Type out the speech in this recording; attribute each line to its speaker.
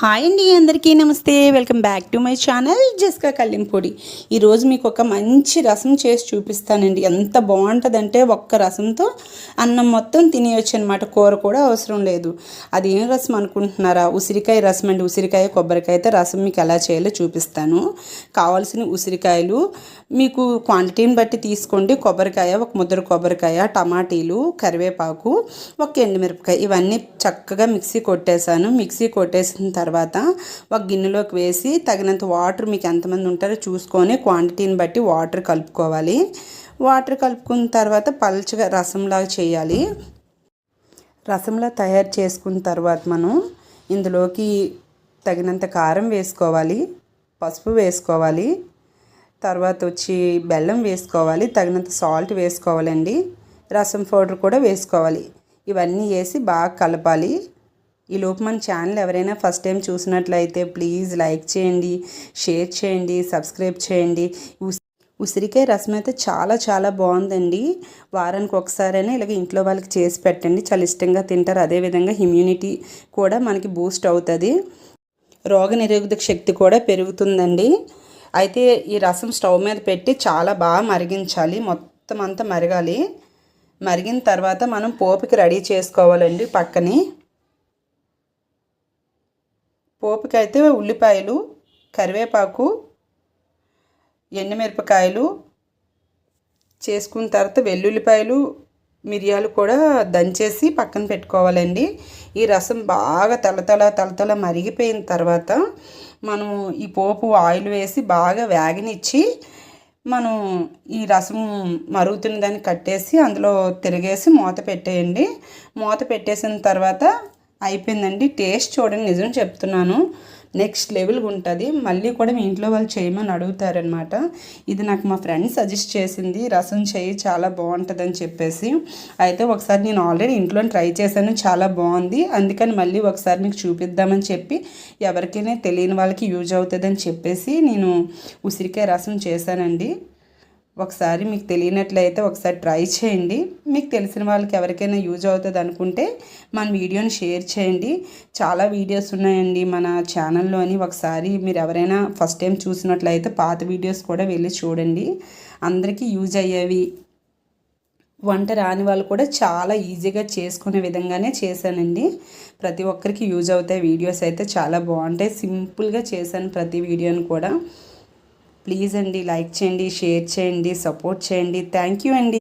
Speaker 1: Hi అండి అందరికీ నమస్తే. Welcome back to my channel జస్కా కల్లింపొడి. ఈరోజు మీకు ఒక మంచి రసం చేసి చూపిస్తానండి. ఎంత బాగుంటుందంటే ఒక్క రసంతో అన్నం మొత్తం తినేయొచ్చు అనమాట కూర కూడా అవసరం లేదు. అది ఏం రసం అనుకుంటున్నారా? ఉసిరికాయ రసం అండి. ఉసిరికాయ కొబ్బరికాయతో రసం మీకు ఎలా చేయాలో చూపిస్తాను. కావాల్సిన ఉసిరికాయలు మీకు క్వాంటిటీని బట్టి తీసుకోండి. కొబ్బరికాయ ఒక ముద్ర కొబ్బరికాయ టమాటీలు కరివేపాకు ఒక ఎండుమిరపకాయ ఇవన్నీ చక్కగా మిక్సీ కొట్టేశాను. మిక్సీ కొట్టేసిన తర్వాత తర్వాత ఒక గిన్నెలోకి వేసి తగినంత వాటర్ మీకు ఎంతమంది ఉంటారో చూసుకొని క్వాంటిటీని బట్టి వాటర్ కలుపుకోవాలి. వాటర్ కలుపుకున్న తర్వాత పల్చగా రసంలాగా చేయాలి. రసంలా తయారు చేసుకున్న తర్వాత మనం ఇందులోకి తగినంత కారం వేసుకోవాలి. పసుపు వేసుకోవాలి. తర్వాత వచ్చి బెల్లం వేసుకోవాలి. తగినంత సాల్ట్ వేసుకోవాలండి. రసం పౌడర్ కూడా వేసుకోవాలి. ఇవన్నీ వేసి బాగా కలపాలి. ఈ లోపు మన ఛానల్ ఎవరైనా ఫస్ట్ టైం చూసినట్లయితే ప్లీజ్ లైక్ చేయండి షేర్ చేయండి సబ్స్క్రైబ్ చేయండి. ఉసిరికాయ రసం అయితే చాలా చాలా బాగుందండి. వారానికి ఒకసారైనా ఇలాగ ఇంట్లో వాళ్ళకి చేసి పెట్టండి. చాలా ఇష్టంగా తింటారు. అదేవిధంగా ఇమ్యూనిటీ కూడా మనకి బూస్ట్ అవుతుంది. రోగ నిరోధక శక్తి కూడా పెరుగుతుందండి. అయితే ఈ రసం స్టవ్ మీద పెట్టి చాలా బాగా మరిగించాలి. మొత్తం అంతా మరగాలి. మరిగిన తర్వాత మనం పోపుకి రెడీ చేసుకోవాలండి పక్కని. పోపుకైతే ఉల్లిపాయలు కరివేపాకు ఎండుమిరపకాయలు చేసుకున్న తర్వాత వెల్లుల్లిపాయలు మిరియాలు కూడా దంచేసి పక్కన పెట్టుకోవాలండి. ఈ రసం బాగా తలతల తలతల మరిగిపోయిన తర్వాత మనం ఈ పోపు ఆయిల్ వేసి బాగా వేగనిచ్చి మనం ఈ రసం మరుగుతున్న దాన్ని కట్టేసి అందులో తిరిగేసి మూత పెట్టేయండి. మూత పెట్టేసిన తర్వాత అయిపోయిందండి. టేస్ట్ చూడండి నిజం చెప్తున్నాను. నెక్స్ట్ లెవెల్గా ఉంటుంది. మళ్ళీ కూడా మీ ఇంట్లో వాళ్ళు చేయమని అడుగుతారనమాట ఇది నాకు మా ఫ్రెండ్ సజెస్ట్ చేసింది. రసం చేయి చాలా బాగుంటుందని చెప్పేసి. అయితే ఒకసారి నేను ఆల్రెడీ ఇంట్లో ట్రై చేశాను. చాలా బాగుంది. అందుకని మళ్ళీ ఒకసారి మీకు చూపిద్దామని చెప్పి ఎవరికైనా తెలియని వాళ్ళకి యూజ్ అవుతుందని చెప్పేసి నేను ఉసిరికాయ రసం చేశానండి. ఒకసారి మీకు తెలియనట్లయితే ఒకసారి ట్రై చేయండి. మీకు తెలిసిన వాళ్ళకి ఎవరికైనా యూజ్ అవుతుంది అనుకుంటే మన వీడియోని షేర్ చేయండి. చాలా వీడియోస్ ఉన్నాయండి మన ఛానల్లోని ఒకసారి మీరు ఎవరైనా ఫస్ట్ టైం చూసినట్లయితే పాత వీడియోస్ కూడా వెళ్ళి చూడండి. అందరికీ యూజ్ అయ్యేవి. వంట రాని వాళ్ళు కూడా చాలా ఈజీగా చేసుకునే విధంగానే చేశానండి. ప్రతి ఒక్కరికి యూజ్ అవుతాయి వీడియోస్ అయితే. చాలా బాగుంటాయి. సింపుల్గా చేశాను ప్రతి వీడియోని కూడా. ప్లీజ్ అండి లైక్ చేయండి షేర్ చేయండి సపోర్ట్ చేయండి. థ్యాంక్ యూ అండి.